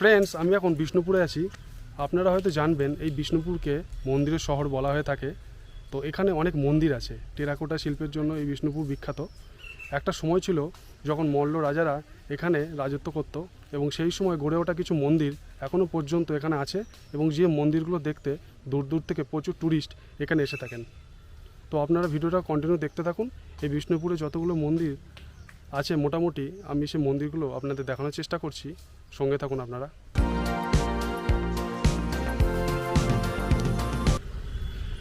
Friends আমি এখন বিষ্ণুপুরে আছি। আপনারা হয়তো জানবেন, এই বিষ্ণুপুরকে মন্দিরের শহর বলা হয়ে থাকে। তো এখানে অনেক মন্দির আছে। টেরাকোটা শিল্পের জন্য এই বিষ্ণুপুর বিখ্যাত। একটা সময় ছিল যখন মল্ল রাজারা এখানে রাজত্ব করত এবং সেই সময় গড়ে ওঠা কিছু মন্দির এখনও পর্যন্ত এখানে আছে এবং যে মন্দিরগুলো দেখতে দূর দূর থেকে প্রচুর ট্যুরিস্ট এখানে এসে থাকেন। তো আপনারা ভিডিওটা কন্টিনিউ দেখতে থাকুন। এই বিষ্ণুপুরে যতগুলো মন্দির আছে মোটামুটি আমি সেই মন্দিরগুলো আপনাদের দেখানোর চেষ্টা করছি। সঙ্গে থাকুন আপনারা।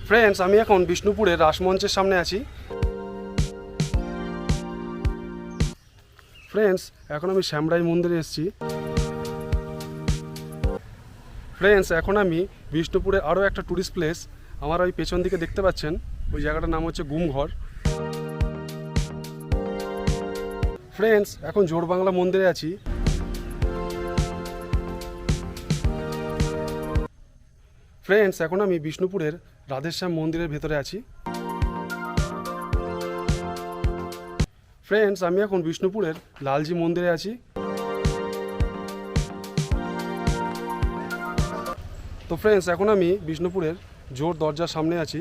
ফ্রেন্ডস আমি এখন বিষ্ণুপুরের রাসমঞ্চের সামনে আছি। ফ্রেন্ডস এখন আমি শ্যামরাই মন্দিরে এসেছি। ফ্রেন্ডস এখন আমি বিষ্ণুপুরের আরও একটা ট্যুরিস্ট প্লেস আমার ওই পেছন দিকে দেখতে পাচ্ছেন। ওই জায়গাটার নাম হচ্ছে গুমঘর। ফ্রেন্ডস এখন জোর বাংলা মন্দিরে আছি। ফ্রেন্ডস এখন আমি বিষ্ণুপুরের রাধেশ্যাম মন্দিরের ভেতরে আছি। ফ্রেন্ডস আমি এখন বিষ্ণুপুরের লালজি মন্দিরে আছি। তো ফ্রেন্ডস এখন আমি বিষ্ণুপুরের জোর দরজার সামনে আছি।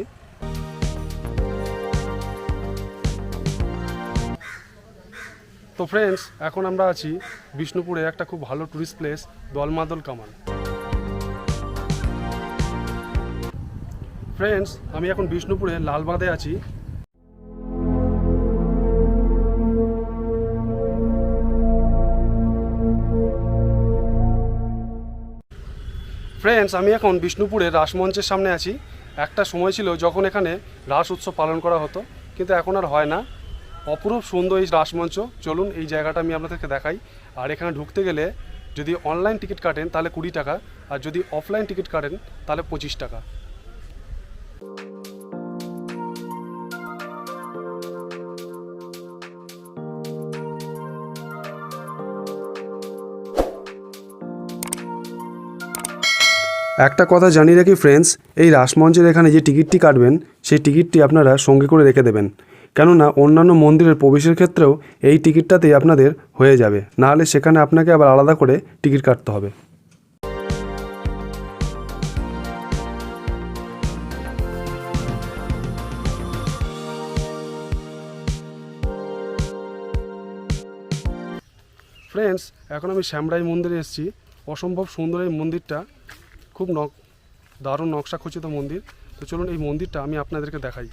তো ফ্রেন্ডস এখন আমরা আছি বিষ্ণুপুরে একটা খুব ভালো টুরিস্ট প্লেস দলমাদল কামাল। ফ্রেন্ডস আমি এখন বিষ্ণুপুরে লালবাঁধে আছি। ফ্রেন্ডস আমি এখন বিষ্ণুপুরের রাসমঞ্চের সামনে আছি। একটা সময় ছিল যখন এখানে রাস উৎসব পালন করা হতো, কিন্তু এখন আর হয় না। অপরূপ সুন্দর এই রাসমঞ্চ। চলুন এই জায়গাটা আমি আপনাদেরকে দেখাই। আর এখানে ঢুকতে গেলে যদি অনলাইন টিকিট কাটেন তাহলে কুড়ি টাকা, আর যদি অফলাইন টিকিট কাটেন তাহলে পঁচিশ টাকা। একটা কথা জানিয়ে রাখি ফ্রেন্ডস এই রাসমঞ্চের এখানে যে টিকিটটি কাটবেন, সেই টিকিটটি আপনারা সঙ্গে করে রেখে দেবেন। কেননা অন্যান্য মন্দিরের প্রবেশের ক্ষেত্রেও এই টিকিটটাতেই আপনাদের হয়ে যাবে। নাহলে সেখানে আপনাকে আবার আলাদা করে টিকিট কাটতে হবে। ফ্রেন্ডস এখন আমি শ্যামরাই মন্দিরে এসেছি। অসম্ভব সুন্দর এই মন্দিরটা। খুব নক দারুণ নকশা খচিত মন্দির। তো চলুন এই মন্দিরটা আমি আপনাদেরকে দেখাই।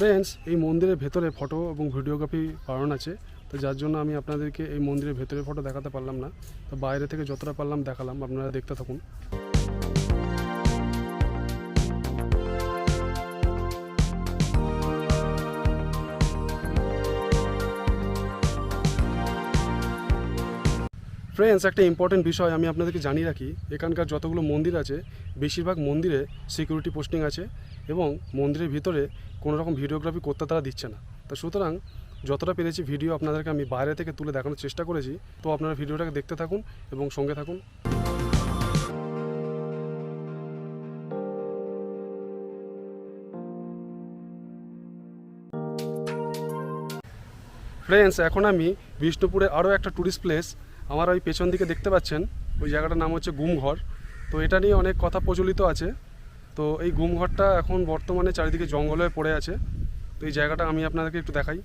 ফ্রেন্ডস এই মন্দিরের ভেতরে ফটো এবং ভিডিওগ্রাফি বারণ আছে। তো যার জন্য আমি আপনাদেরকে এই মন্দিরের ভেতরে ফটো দেখাতে পারলাম না। তো বাইরে থেকে যতটা পারলাম দেখালাম, আপনারা দেখতে থাকুন। ফ্রেন্ডস একটা ইম্পর্টেন্ট বিষয় আমি আপনাদেরকে জানিয়ে রাখি। এখানকার যতগুলো মন্দির আছে, বেশিরভাগ মন্দিরে সিকিউরিটি পোস্টিং আছে এবং মন্দিরের ভিতরে কোনো রকম ভিডিওগ্রাফি করতে তারা দিচ্ছে না। তো সুতরাং যতটা পেরেছি ভিডিও আপনাদেরকে আমি বাইরে থেকে তুলে দেখানোর চেষ্টা করেছি, তো আপনারা ভিডিওটাকে দেখতে থাকুন এবং সঙ্গে থাকুন। ফ্রেন্ডস এখন আমি বিষ্ণুপুরে আরও একটা ট্যুরিস্ট প্লেস আমার ওই পেছন দিকে দেখতে পাচ্ছেন, ওই জায়গাটার নাম হচ্ছে গুমঘর। তো এটা নিয়ে অনেক কথা প্রচলিত আছে। তো এই গুমঘরটা এখন বর্তমানে চারিদিকে জঙ্গল হয়ে পড়ে আছে। তো এই জায়গাটা আমি আপনাদেরকে একটু দেখাই।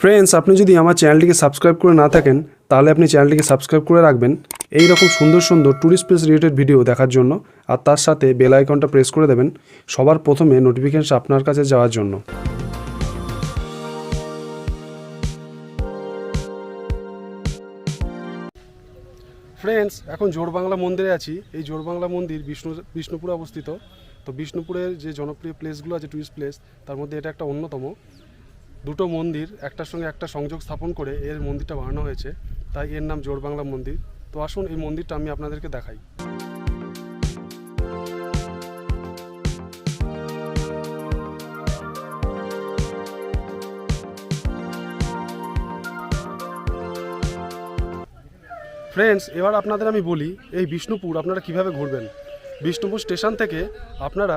ফ্রেন্ডস আপনি যদি আমার চ্যানেলটিকে সাবস্ক্রাইব করে না থাকেন, তাহলে আপনি চ্যানেলটিকে সাবস্ক্রাইব করে রাখবেন। এই রকম সুন্দর সুন্দর ট্যুরিস্ট প্লেস রিলেটেড ভিডিও দেখার জন্য আর তার সাথে বেল আইকনটা প্রেস করে দেবেন। সবার প্রথমে নোটিফিকেশন আপনার কাছে যাওয়ার জন্য। ফ্রেন্ডস এখন জোরবাংলা মন্দিরে আছি। এই জোরবাংলা মন্দির বিষ্ণু, বিষ্ণুপুরে অবস্থিত। তো বিষ্ণুপুরের যে জনপ্রিয় প্লেসগুলো আছে টুরিস্ট প্লেস তার মধ্যে এটা একটা অন্যতম। দুটো মন্দির, একটার সঙ্গে একটা সংযোগ স্থাপন করে এর মন্দিরটা বানানো হয়েছে। তাই এর নাম জোরবাংলা মন্দির। তো আসুন এই মন্দিরটা আমি আপনাদেরকে দেখাই। ফ্রেন্ডস এবার আপনাদের আমি বলি, এই বিষ্ণুপুর আপনারা কীভাবে ঘুরবেন? বিষ্ণুপুর স্টেশন থেকে আপনারা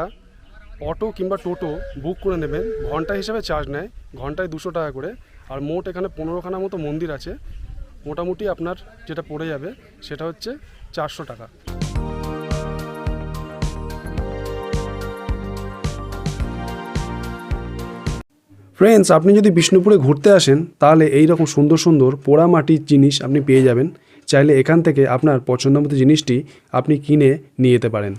অটো কিংবা টোটো বুক করে নেবেন। ঘণ্টা হিসেবে চার্জ নেয়, ঘন্টায় দুশো টাকা করে। আর মোট এখানে পনেরোখানা মতো মন্দির আছে। মোটামুটি আপনার যেটা পড়ে যাবে, সেটা হচ্ছে চারশো টাকা। ফ্রেন্ডস আপনি যদি বিষ্ণুপুরে ঘুরতে আসেন, তাহলে এই রকম সুন্দর সুন্দর পোড়া মাটির জিনিস আপনি পেয়ে যাবেন। চাইলে এখান থেকে আপনার পছন্দমতো জিনিসটি আপনি কিনে নিয়ে যেতে পারেন।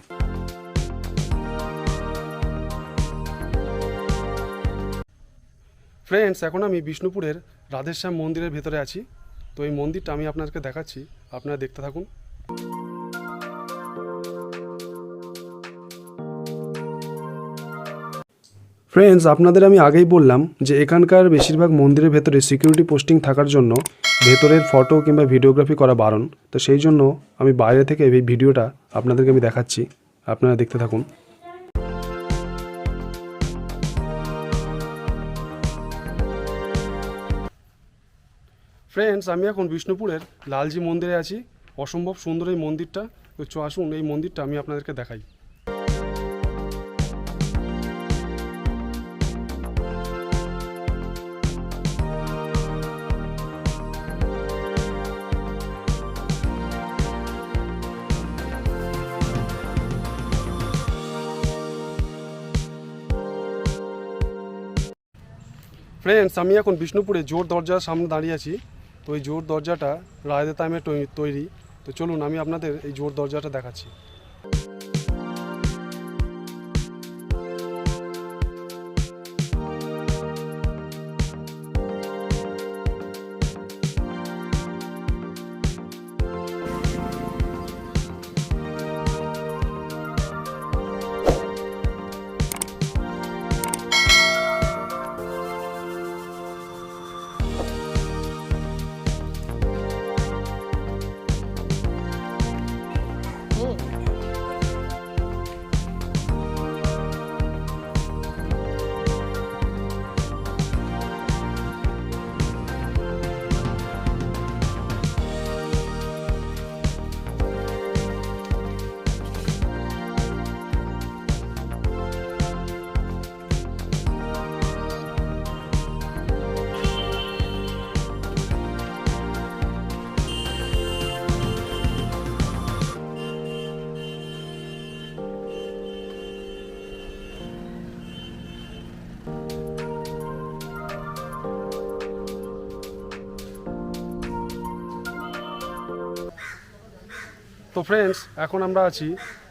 ফ্রেন্ডস এখন আমি বিষ্ণুপুরের রাধেশ্যাম মন্দিরের ভেতরে আছি। তো এই মন্দিরটা আমি আপনাদেরকে দেখাচ্ছি। আপনারা দেখতে থাকুন। ফ্রেন্ডস আপনাদের আমি আগেই বললাম যে এখানকার বেশিরভাগ মন্দিরের ভেতরে সিকিউরিটি পোস্টিং থাকার জন্য ভেতরের ফটো কিংবা ভিডিওগ্রাফি করা বারণ। তো সেই জন্য আমি বাইরে থেকে এই ভিডিওটা আপনাদেরকে আমি দেখাচ্ছি। আপনারা দেখতে থাকুন। ফ্রেন্ডস আমি এখন বিষ্ণুপুরের লালজি মন্দিরে আছি। অসম্ভব সুন্দর এই মন্দিরটা। তো আসুন, এই মন্দিরটা আমি আপনাদেরকে দেখাই। ফ্রেন্ডস আমি এখন বিষ্ণুপুরে জোর দরজার সামনে দাঁড়িয়ে আছি। তো এই জোর দরজাটা রায়দে টাইমে তৈরি। তো চলুন, আমি আপনাদের এই জোর দরজাটা দেখাচ্ছি। তো ফ্রেন্ডস এখন আমরা আছি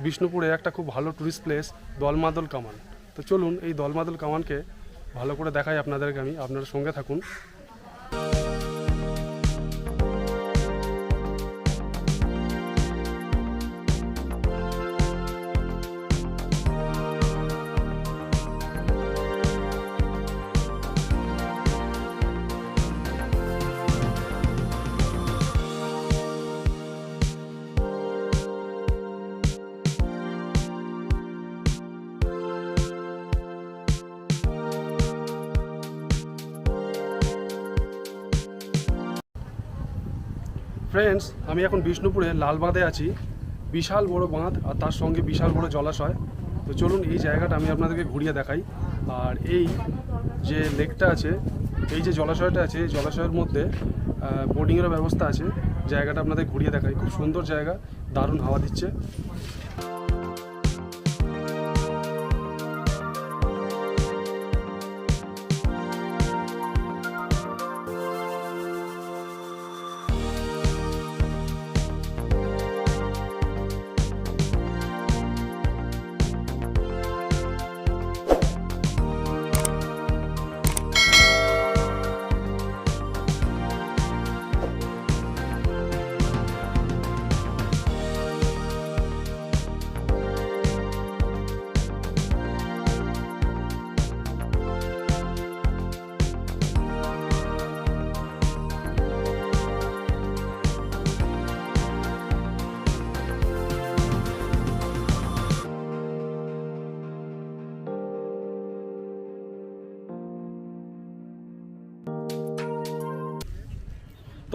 বিষ্ণুপুরে একটা খুব ভালো টুরিস্ট প্লেস দলমাদল কামান। তো চলুন এই দলমাদল কামানকে ভালো করে দেখাই আপনাদেরকে আমি, আপনারা সঙ্গে থাকুন। ফ্রেন্ডস আমি এখন বিষ্ণুপুরে লালবাঁধে আছি। বিশাল বড় বাঁধ আর তার সঙ্গে বিশাল বড় জলাশয়। তো চলুন এই জায়গাটা আমি আপনাদেরকে ঘুরিয়ে দেখাই। আর এই যে লেকটা আছে, এই যে জলাশয়টা আছে, এই জলাশয়ের মধ্যে বোর্ডিংয়েরও ব্যবস্থা আছে। জায়গাটা আপনাদের ঘুরিয়ে দেখাই। খুব সুন্দর জায়গা, দারুণ হাওয়া দিচ্ছে।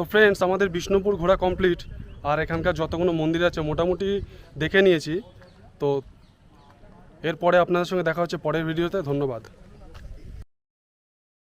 তো ফ্রেন্ডস আমাদের বিষ্ণুপুর ঘোরা কমপ্লিট আর এখানকার যতগুলো মন্দির আছে, মোটামুটি দেখে নিয়েছি। তো এরপরে আপনাদের সঙ্গে দেখা হচ্ছে পরের ভিডিওতে ধন্যবাদ।